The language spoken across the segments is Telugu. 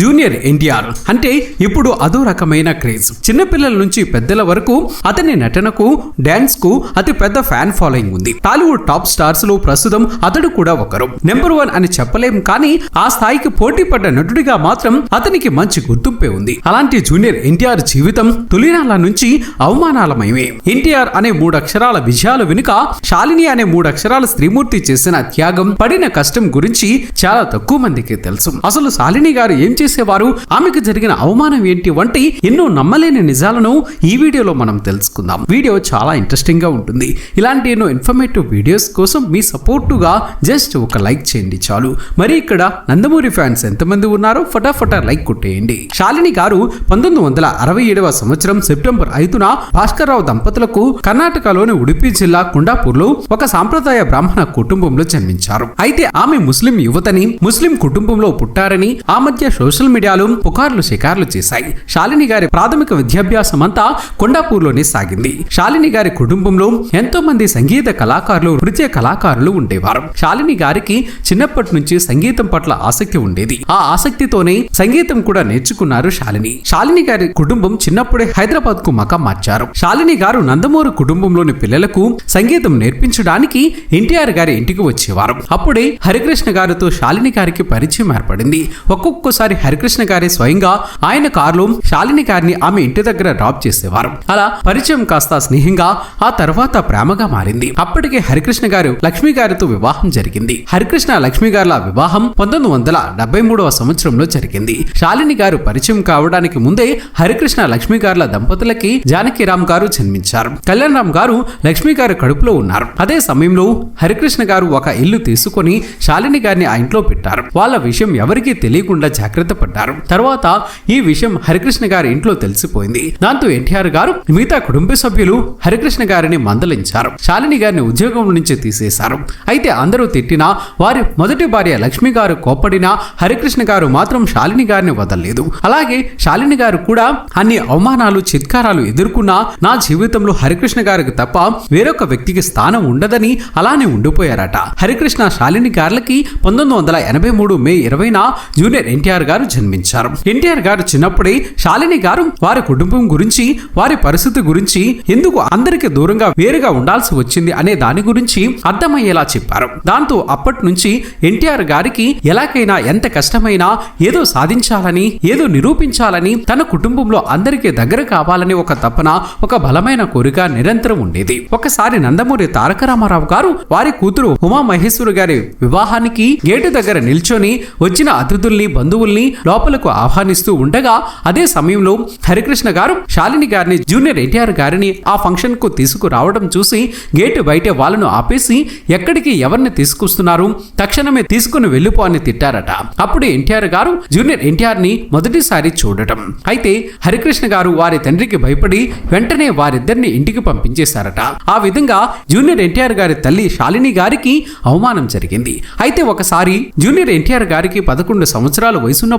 జూనియర్ ఎన్టీఆర్ అంటే ఇప్పుడు అదో రకమైన క్రేజ్. చిన్నపిల్లల నుంచి పెద్దల వరకు అతని నటనకు డాన్స్కు అతి పెద్ద ఫ్యాన్ ఫాలోయింగ్ ఉంది. టాలీవుడ్ టాప్ స్టార్స్లో ప్రస్తుతం అతడు కూడా ఒకరు. నెంబర్ వన్ అని చెప్పలేం కానీ ఆ స్థాయికి పోటీ పడ్డ నటుడిగా మాత్రం అతనికి మంచి గుర్తింపే ఉంది. అలాంటి జూనియర్ ఎన్టీఆర్ జీవితం తొలినాల నుంచి అవమానాలమయమే. ఎన్టీఆర్ అనే మూడు అక్షరాల విజయాలు వెనుక శాలిని అనే మూడు అక్షరాల స్త్రీమూర్తి చేసిన త్యాగం పడిన కష్టం గురించి చాలా తక్కువ మందికి తెలుసు. అసలు శాలిని గారు ఏం చేసేవారు. ఆమెకు జరిగిన అవమానం ఏంటి వంటి ఎన్నో నమ్మలేని నిజాలను ఈ వీడియోలో మనం తెలుసుకుందాం. వీడియో చాలా ఇంట్రెస్టింగ్గా ఉంటుంది. ఇలాంటి ఎన్నో ఇన్ఫర్మేటివ్ వీడియోస్ కోసం మీ సపోర్టుగా జస్ట్ ఒక లైక్ చేయండి చాలు. మరి ఇక్కడ నందమూరి ఫ్యాన్స్ ఎంతమంది ఉన్నారో ఫటాఫటా లైక్ కొట్టేయండి. శాలిని గారు పంతొమ్మిది వందల అరవై ఏడవ సంవత్సరం సెప్టెంబర్ ఐదున భాస్కర్రావు దంపతులకు కర్ణాటకలోని ఉడిపి జిల్లా కుండాపూర్లో ఒక సాంప్రదాయ బ్రాహ్మణ కుటుంబంలో జన్మించారు. అయితే ఆమె ముస్లిం యువతని ముస్లిం కుటుంబంలో పుట్టారని ఆ మధ్య సోషల్ మీడియాలో పుకార్లు షికార్లు చేశాయి. శాలిని గారి ప్రాథమిక విద్యాభ్యాసం అంతా కొండాపూర్లోనే సాగింది. శాలిని గారి కుటుంబంలో ఎంతో మంది సంగీత కళాకారులు నృత్య కళాకారులు ఉండేవారు. శాలిని గారికి చిన్నప్పటి నుంచి సంగీతం పట్ల ఆసక్తి ఉండేది. ఆ ఆసక్తితోనే సంగీతం కూడా నేర్చుకున్నారు శాలిని. శాలిని గారి కుటుంబం చిన్నప్పుడే హైదరాబాద్కు మకం మార్చారు. శాలిని గారు నందమూరు కుటుంబంలోని పిల్లలకు సంగీతం నేర్పించడానికి ఎన్టీఆర్ గారి ఇంటికి వచ్చేవారు. అప్పుడే హరికృష్ణ గారితో శాలిని గారికి పరిచయం ఏర్పడింది. ఒక్కొక్కసారి హరికృష్ణ గారి స్వయంగా ఆయన కారులో శాలిని గారిని ఆమె ఇంటి దగ్గర డ్రాప్ చేసేవారు. అలా పరిచయం కాస్త స్నేహంగా ఆ తర్వాత ప్రేమగా మారింది. అప్పటికే హరికృష్ణ గారు లక్ష్మి గారితో వివాహం జరిగింది. హరికృష్ణ లక్ష్మి గారుల వివాహం పంతొమ్మిది వందల డెబ్బై మూడవ సంవత్సరంలో జరిగింది. శాలిని గారు పరిచయం కావడానికి ముందే హరికృష్ణ లక్ష్మి గారుల దంపతులకి జానకిరామ్ గారు జన్మించారు. కళ్యాణ్ రామ్ గారు లక్ష్మి గారి కడుపులో ఉన్నారు. అదే సమయంలో హరికృష్ణ గారు ఒక ఇల్లు తీసుకొని శాలిని గారిని ఆ ఇంట్లో పెట్టారు. వాళ్ళ విషయం ఎవరికీ తెలియకుండా జాగ్రత్త పడ్డారు తర్వాత ఈ విషయం హరికృష్ణ గారి ఇంట్లో తెలిసిపోయింది. దాంతో ఎన్టీఆర్ గారు మిగతా కుటుంబ సభ్యులు హరికృష్ణ గారిని మందలించారు. శాలిని గారిని ఉద్యోగం నుంచి తీసేశారు. అయితే అందరూ తిట్టినా వారి మొదటి భార్య లక్ష్మి గారు కోప్పడినా హరికృష్ణ గారు మాత్రం శాలిని గారిని వదలలేదు. అలాగే శాలిని గారు కూడా అన్ని అవమానాలు చిత్కారాలు ఎదుర్కొన్నా నా జీవితంలో హరికృష్ణ గారికి తప్ప వేరొక వ్యక్తికి స్థానం ఉండదని అలానే ఉండిపోయారట. హరికృష్ణ శాలిని గారులకి పంతొమ్మిది వందల ఎనభై మూడు మే ఇరవైన జూనియర్ ఎన్టీఆర్ గారు జన్మించారు. ఎన్టీఆర్ గారు చిన్నప్పుడే శాలిని గారు వారి కుటుంబం గురించి వారి పరిస్థితి గురించి ఎందుకు అందరికి దూరంగా వేరుగా ఉండాల్సి వచ్చింది అనే దాని గురించి అర్థమయ్యేలా చెప్పారు. దాంతో అప్పటి నుంచి ఎన్టీఆర్ గారికి ఎలాగైనా ఎంత కష్టమైనా ఏదో సాధించాలని ఏదో నిరూపించాలని తన కుటుంబంలో అందరికీ దగ్గర కావాలని ఒక తపన ఒక బలమైన కోరిక నిరంతరం ఉండేది. ఒకసారి నందమూరి తారక రామారావు గారు వారి కూతురు ఉమామహేశ్వరి గారి వివాహానికి గేటు దగ్గర నిల్చొని వచ్చిన అతిథుల్ని బంధువుల్ని లోపలకు ఆహ్వానిస్తూ ఉండగా అదే సమయంలో హరికృష్ణ గారు శాలిని గారిని జూనియర్ ఎన్టీఆర్ గారిని ఆ ఫంక్షన్కు తీసుకురావడం చూసి గేటు బయట వాళ్ళను ఆపేసి ఎక్కడికి ఎవరిని తీసుకొస్తున్నారు? తక్షణమే తీసుకుని వెళ్ళిపో అని తిట్టారట. అప్పుడు ఎన్టీఆర్ గారు జూనియర్ ఎన్టీఆర్ని మొదటిసారి చూడటం. అయితే హరికృష్ణ గారు వారి తండ్రికి భయపడి వెంటనే వారిద్దరిని ఇంటికి పంపించేశారట. ఆ విధంగా జూనియర్ ఎన్టీఆర్ గారి తల్లి శాలిని గారికి అవమానం జరిగింది. అయితే ఒకసారి జూనియర్ ఎన్టీఆర్ గారికి పదకొండు సంవత్సరాల వయసున్న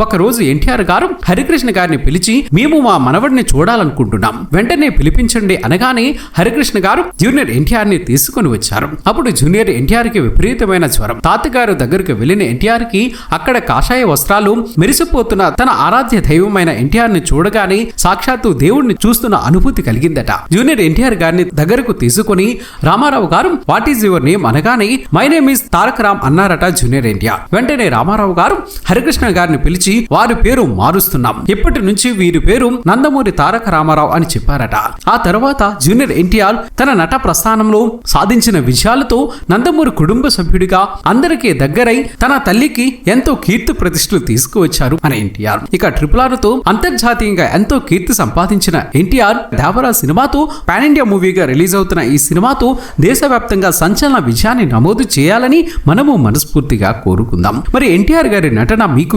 ఒక రోజు ఎన్టీఆర్ గారు హరికృష్ణ గారిని పిలిచి మేము మా మనవడిని చూడాలనుకుంటున్నాం. వెంటనే పిలిపించండి అనగానే హరికృష్ణ గారు జూనియర్ ఎన్టీఆర్ని తీసుకుని వచ్చారు. అప్పుడు జూనియర్ ఎన్టీఆర్కి విపరీతమైన జ్వరం. తాతగారు దగ్గరకు వెళ్ళిన ఎన్టీఆర్కి అక్కడ కాషాయ వస్త్రాలు మెరిసిపోతున్న తన ఆరాధ్య దైవమైన ఎన్టీఆర్ని చూడగానే సాక్షాత్తు దేవుణ్ణి చూస్తున్న అనుభూతి కలిగిందట. జూనియర్ ఎన్టీఆర్ గారిని దగ్గరకు తీసుకుని రామారావు గారు వాట్ ఈజ్ యువర్ నేమ్? అనగానే my name is Taraka Ram అన్నారట జూనియర్ ఎన్టీఆర్. వెంటనే రామారావు గారు హరికృష్ణ గారు గారిని పిలిచి వారి పేరు మారుస్తున్నాం. ఇప్పటి నుంచి వీరి పేరు నందమూరి తారక రామారావు అని చెప్పారట. ఆ తర్వాత జూనియర్ ఎన్టీఆర్ తన నట ప్రస్థానంలో సాధించిన విజయాలతో నందమూరి కుటుంబ సభ్యుడిగా అందరికీ దగ్గరై తన తల్లికి ఎంతో కీర్తి ప్రతిష్టలు తీసుకువచ్చారు అని ఎన్టీఆర్. ఇక ట్రిపుల్ ఆర్తో అంతర్జాతీయంగా ఎంతో కీర్తి సంపాదించిన ఎన్టీఆర్ దేవరా సినిమాతో పాన్ ఇండియా మూవీగా రిలీజ్ అవుతున్న ఈ సినిమాతో దేశవ్యాప్తంగా సంచలన విజయాన్ని నమోదు చేయాలని మనము మనస్ఫూర్తిగా కోరుకుందాం. మరి ఎన్టీఆర్ గారి నటన మీకు